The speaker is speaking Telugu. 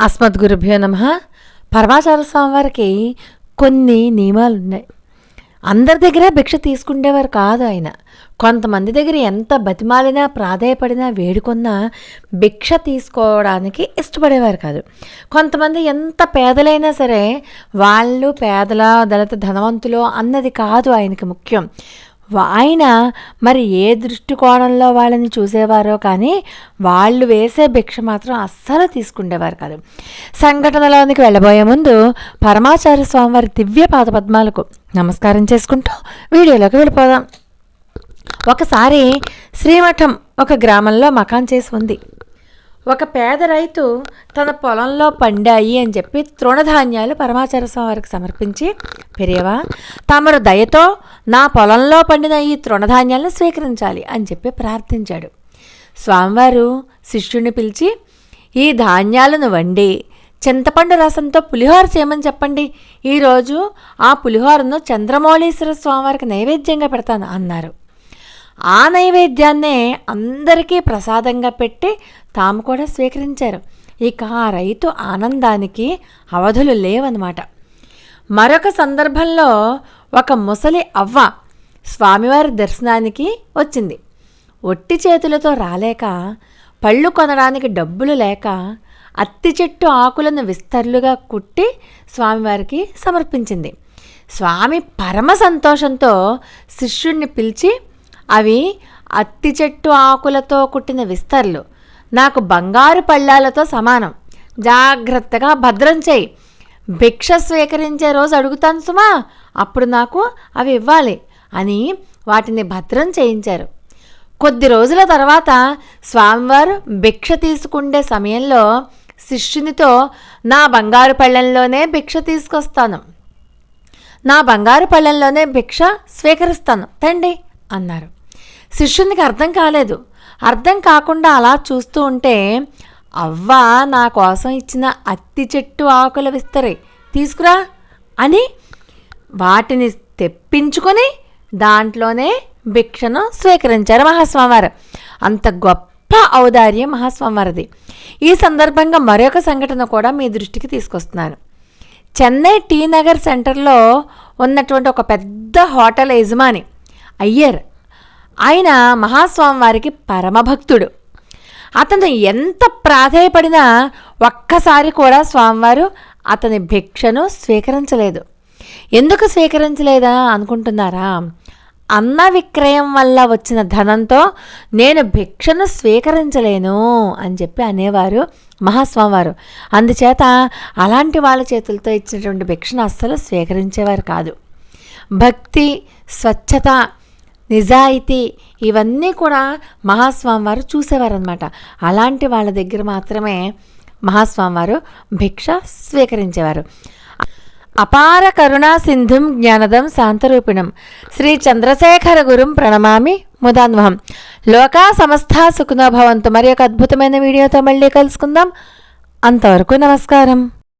అస్మద్గురుభ్యో నమ. పరమాచార స్వామి వారికి కొన్ని నియమాలు ఉన్నాయి. అందరి దగ్గర భిక్ష తీసుకుండేవారు కాదు ఆయన. కొంతమంది దగ్గర ఎంత బతిమాలినా ప్రాధాయపడినా వేడుకున్నా భిక్ష తీసుకోవడానికి ఇష్టపడేవారు కాదు. కొంతమంది ఎంత పేదలైనా సరే వాళ్ళు పేదల దళిత ధనవంతులు అన్నది కాదు ఆయనకి ముఖ్యం. ఆయన మరి ఏ దృష్టికోణంలో వాళ్ళని చూసేవారో కానీ వాళ్ళు వేసే భిక్ష మాత్రం అస్సలు తీసుకుండేవారు కాదు. సంఘటనలోనికి వెళ్ళబోయే ముందు పరమాచార్య స్వామివారి దివ్య పాదపద్మాలకు నమస్కారం చేసుకుంటూ వీడియోలోకి వెళ్ళిపోదాం. ఒకసారి శ్రీమఠం ఒక గ్రామంలో మకాన్ చేసి ఉంది. ఒక పేద రైతు తన పొలంలో పండాయి అని చెప్పి తృణధాన్యాలు పరమాచార స్వామి వారికి సమర్పించి పెరియవా తమరు దయతో నా పొలంలో పండిన ఈ తృణధాన్యాలను స్వీకరించాలి అని చెప్పి ప్రార్థించాడు. స్వామివారు శిష్యుడిని పిలిచి ఈ ధాన్యాలను వండి చింతపండు రసంతో పులిహోర చేయమని చెప్పండి. ఈరోజు ఆ పులిహోరను చంద్రమౌళీశ్వర స్వామివారికి నైవేద్యంగా పెడతాను అన్నారు. ఆ నైవేద్యాన్నే అందరికీ ప్రసాదంగా పెట్టి తాము కూడా స్వీకరించారు. ఇక ఆ రైతు ఆనందానికి అవధులు లేవన్నమాట. మరొక సందర్భంలో ఒక ముసలి అవ్వ స్వామివారి దర్శనానికి వచ్చింది. ఒట్టి చేతులతో రాలేక పళ్ళు కొనడానికి డబ్బులు లేక అత్తి చెట్టు ఆకులను విస్తర్లుగా కుట్టి స్వామివారికి సమర్పించింది. స్వామి పరమ సంతోషంతో శిష్యుణ్ణి పిలిచి అవి అత్తి చెట్టు ఆకులతో కుట్టిన విస్తర్లు. నాకు బంగారు పళ్ళాలతో సమానం. జాగ్రత్తగా భద్రం చేయి. భిక్ష స్వీకరించే రోజు అడుగుతాను సుమా. అప్పుడు నాకు అవి ఇవ్వాలి అని వాటిని భద్రం చేయించారు. కొద్ది రోజుల తర్వాత స్వామివారు భిక్ష తీసుకుండే సమయంలో శిష్యునితో నా బంగారు పళ్ళెంలోనే భిక్ష తీసుకొస్తాను. నా బంగారు పళ్ళెంలోనే భిక్ష స్వీకరిస్తాను. తండి అన్నారు. శిష్యునికి అర్థం కాలేదు. అర్థం కాకుండా అలా చూస్తూ ఉంటే అవ్వ నా కోసం ఇచ్చిన అత్తి చెట్టు ఆకుల విస్తరి తీసుకురా అని వాటిని తెప్పించుకొని దాంట్లోనే భిక్షను స్వీకరించారు మహాస్వామివారు. అంత గొప్ప ఔదార్యం మహాస్వామివారిది. ఈ సందర్భంగా మరొక సంఘటన కూడా మీ దృష్టికి తీసుకొస్తున్నాను. చెన్నై టీ నగర్ సెంటర్లో ఉన్నటువంటి ఒక పెద్ద హోటల్ యజమాని అయ్యర్ ఆయన మహాస్వామి వారికి పరమభక్తుడు. అతను ఎంత ప్రాధేయపడినా ఒక్కసారి కూడా స్వామివారు అతని భిక్షను స్వీకరించలేదు. ఎందుకు స్వీకరించలేదా అనుకుంటున్నారా? అన్న విక్రయం వల్ల వచ్చిన ధనంతో నేను భిక్షను స్వీకరించలేను అని చెప్పి అనేవారు మహాస్వామివారు. అందుచేత అలాంటి వాళ్ళ చేతులతో ఇచ్చినటువంటి భిక్షను అస్సలు స్వీకరించేవారు కాదు. భక్తి స్వచ్ఛత నిజాయితీ ఇవన్నీ కూడా మహాస్వామి వారు చూసేవారనమాట అలాంటి వాళ్ళ దగ్గర మాత్రమే మహాస్వామి వారు భిక్ష స్వీకరించేవారు. అపార కరుణా సింధుం జ్ఞానదం శాంతరూపిణం. శ్రీ చంద్రశేఖర గురుం ప్రణమామి ముదాన్వహం. లోకా సమస్త సుఖనోభవంతు మరి ఒక అద్భుతమైన వీడియోతో మళ్ళీ కలుసుకుందాం. అంతవరకు నమస్కారం.